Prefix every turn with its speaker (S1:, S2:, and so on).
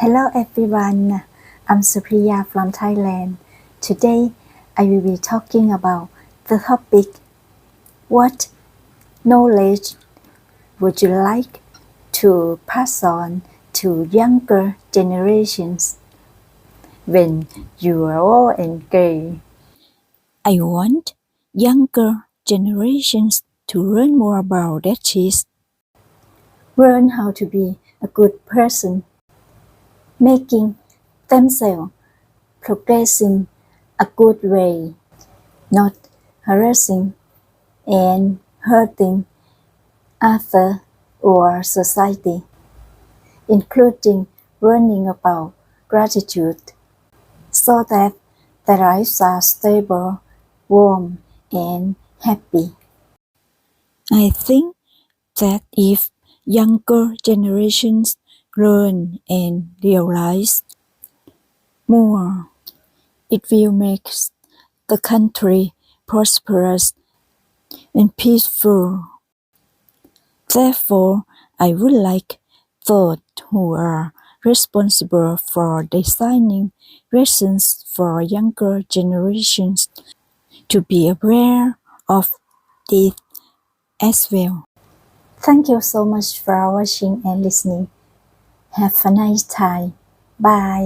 S1: Hello everyone, I'm Supriya from Thailand. Today I will be talking about the topic What knowledge would you like to pass on to younger generations when you are old and gray? I want younger generations to learn more about that is learn how to be a good person making themselves progressing a good way, not harassing and hurting other or society, including learning about gratitude, so that their lives are stable, warm, and happy. I think that if younger generations learn and realize more, it will make the country prosperous and peaceful. Therefore, I would like those who are responsible for designing lessons for younger generations to be aware of this as well. Thank you so much for watching and listening. Have a nice time. Bye.